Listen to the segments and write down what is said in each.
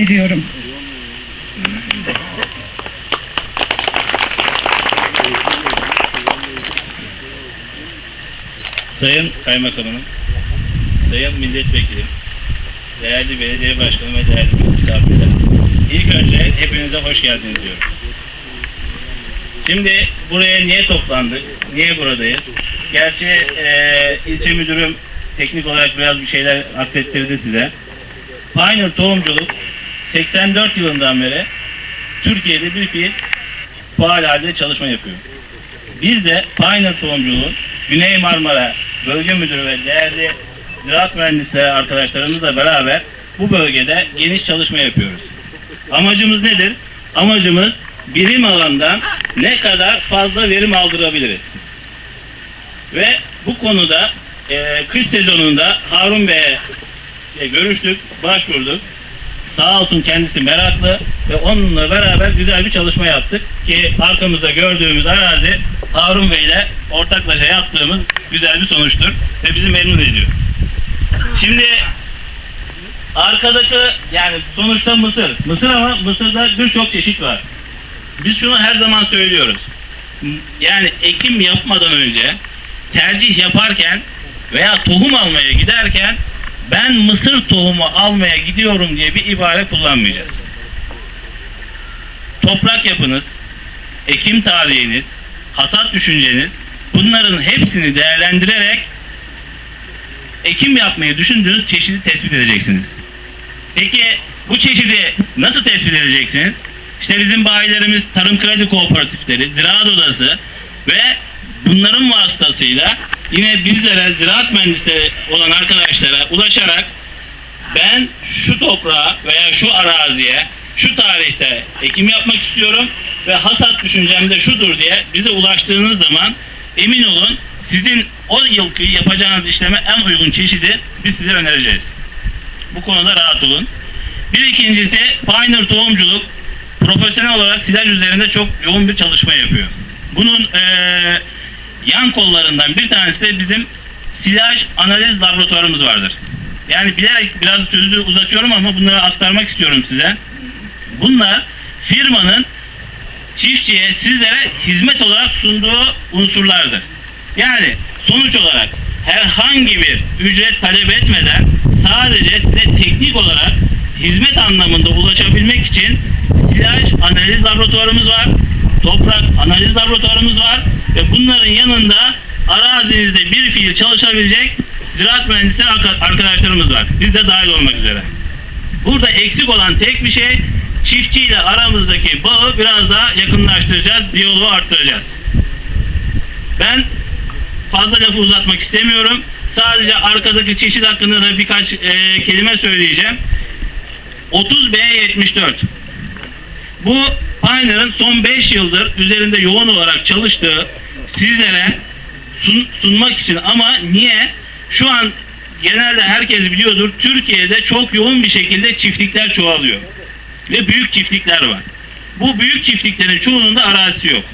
ediyorum. Sayın Kaymakamım, Sayın Milletvekilim, değerli belediye başkanım ve değerli misafirler. İlk önce hepinize hoş geldiniz diyorum. Şimdi buraya niye toplandık? Niye buradayız? Gerçi eee ilçe müdürüm teknik olarak biraz bir şeyler aksettirdi size. Pioneer Tohumculuk 84 yılından beri Türkiye'de bir fiil faal halde çalışma yapıyor. Biz de Pioneer Tohumculuğun Güney Marmara Bölge Müdürü ve değerli ziraat mühendisleri arkadaşlarımızla beraber bu bölgede geniş çalışma yapıyoruz. Amacımız nedir? Amacımız birim alandan ne kadar fazla verim aldırabiliriz. Ve bu konuda e, kış sezonunda Harun Bey'e e, görüştük, başvurduk. Sağ olsun kendisi meraklı ve onunla beraber güzel bir çalışma yaptık ki arkamızda gördüğümüz arazi Harun Bey ile ortaklaşa yaptığımız güzel bir sonuçtur ve bizi memnun ediyor. Şimdi arkadaki yani sonuçta mısır. Mısır ama mısırda birçok çeşit var. Biz şunu her zaman söylüyoruz. Yani ekim yapmadan önce tercih yaparken veya tohum almaya giderken ben mısır tohumu almaya gidiyorum diye bir ibare kullanmayacağız. Toprak yapınız, ekim tarihiniz, hasat düşünceniz bunların hepsini değerlendirerek ekim yapmayı düşündüğünüz çeşidi tespit edeceksiniz. Peki bu çeşidi nasıl tespit edeceksiniz? İşte bizim bayilerimiz tarım kredi kooperatifleri, ziraat odası ve bunların vasıtasıyla yine bizlere ziraat mühendisleri olan arkadaşlara ulaşarak ben şu toprağa veya şu araziye şu tarihte ekim yapmak istiyorum ve hasat düşüncem de şudur diye bize ulaştığınız zaman emin olun sizin o yılki yapacağınız işleme en uygun çeşidi biz size önereceğiz. Bu konuda rahat olun. Bir ikincisi Pioneer Tohumculuk profesyonel olarak silaj üzerinde çok yoğun bir çalışma yapıyor. Bunun eee, yan kollarından bir tanesi de bizim silaj analiz laboratuvarımız vardır. Yani bilerek biraz sözü uzatıyorum ama bunları aktarmak istiyorum size. Bunlar firmanın çiftçiye, sizlere hizmet olarak sunduğu unsurlardır. Yani sonuç olarak herhangi bir ücret talep etmeden sadece size teknik olarak hizmet anlamında ulaşabilmek için silaj analiz laboratuvarımız var, toprak analiz laboratuvarımız var ve bunların yanında arazinizde bir fiil çalışabilecek ziraat mühendisleri arka- arkadaşlarımız var. Biz de dahil olmak üzere. Burada eksik olan tek bir şey çiftçiyle aramızdaki bağı biraz daha yakınlaştıracağız, diyaloğu arttıracağız. Ben fazla lafı uzatmak istemiyorum. Sadece arkadaki çeşit hakkında da birkaç e, kelime söyleyeceğim. 30B74 bu Pioneer'ın son 5 yıldır üzerinde yoğun olarak çalıştığı sizlere sun- sunmak için ama niye? Şu an genelde herkes biliyordur Türkiye'de çok yoğun bir şekilde çiftlikler çoğalıyor. Ve büyük çiftlikler var. Bu büyük çiftliklerin çoğunun da arazisi yok.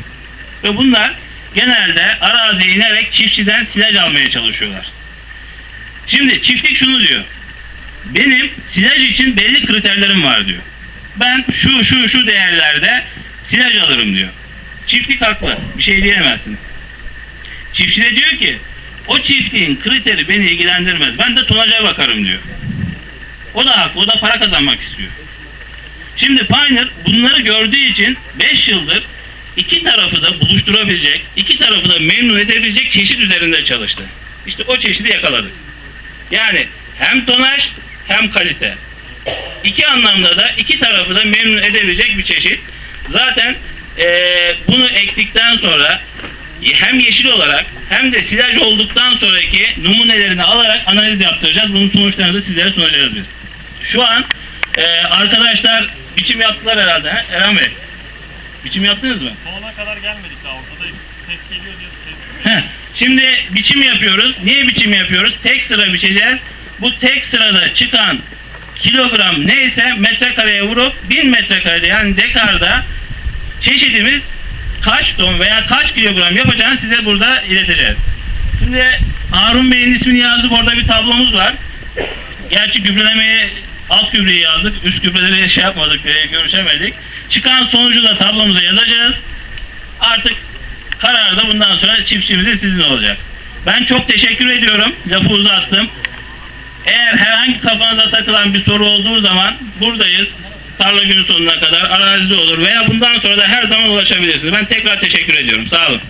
Ve bunlar genelde araziye inerek çiftçiden silaj almaya çalışıyorlar. Şimdi çiftlik şunu diyor. Benim silaj için belli kriterlerim var diyor. Ben şu şu şu değerlerde silaj alırım diyor. Çiftlik haklı. Bir şey diyemezsin. Çiftçi de diyor ki o çiftliğin kriteri beni ilgilendirmez. Ben de tonaja bakarım diyor. O da haklı. O da para kazanmak istiyor. Şimdi Pioneer bunları gördüğü için 5 yıldır iki tarafı da buluşturabilecek, iki tarafı da memnun edebilecek çeşit üzerinde çalıştı. İşte o çeşidi yakaladık. Yani hem tonaj hem kalite. İki anlamda da iki tarafı da memnun edebilecek bir çeşit. Zaten eee, bunu ektikten sonra hem yeşil olarak hem de silaj olduktan sonraki numunelerini alarak analiz yaptıracağız. Bunun sonuçlarını da sizlere sunacağız biz. Şu an eee, arkadaşlar biçim yaptılar herhalde. He? Erhan Bey. Biçim yaptınız mı? Sonuna kadar gelmedik daha ortadayız. Ses geliyor diye ses Heh, Şimdi biçim yapıyoruz. Niye biçim yapıyoruz? Tek sıra biçeceğiz. Bu tek sırada çıkan kilogram neyse metrekareye vurup 1000 metrekarede yani dekarda çeşidimiz kaç ton veya kaç kilogram yapacağını size burada ileteceğiz. Şimdi Harun Bey'in ismini yazdık. Orada bir tablomuz var. Gerçi gübrelemeyi Alt gübreyi yazdık. Üst gübreleri şey yapmadık, e, görüşemedik. Çıkan sonucu da tablomuza yazacağız. Artık karar da bundan sonra çiftçimizin sizin olacak. Ben çok teşekkür ediyorum. Lafı uzattım. Eğer herhangi kafanıza takılan bir soru olduğu zaman buradayız. Tarla günü sonuna kadar arazide olur veya bundan sonra da her zaman ulaşabilirsiniz. Ben tekrar teşekkür ediyorum. Sağ olun.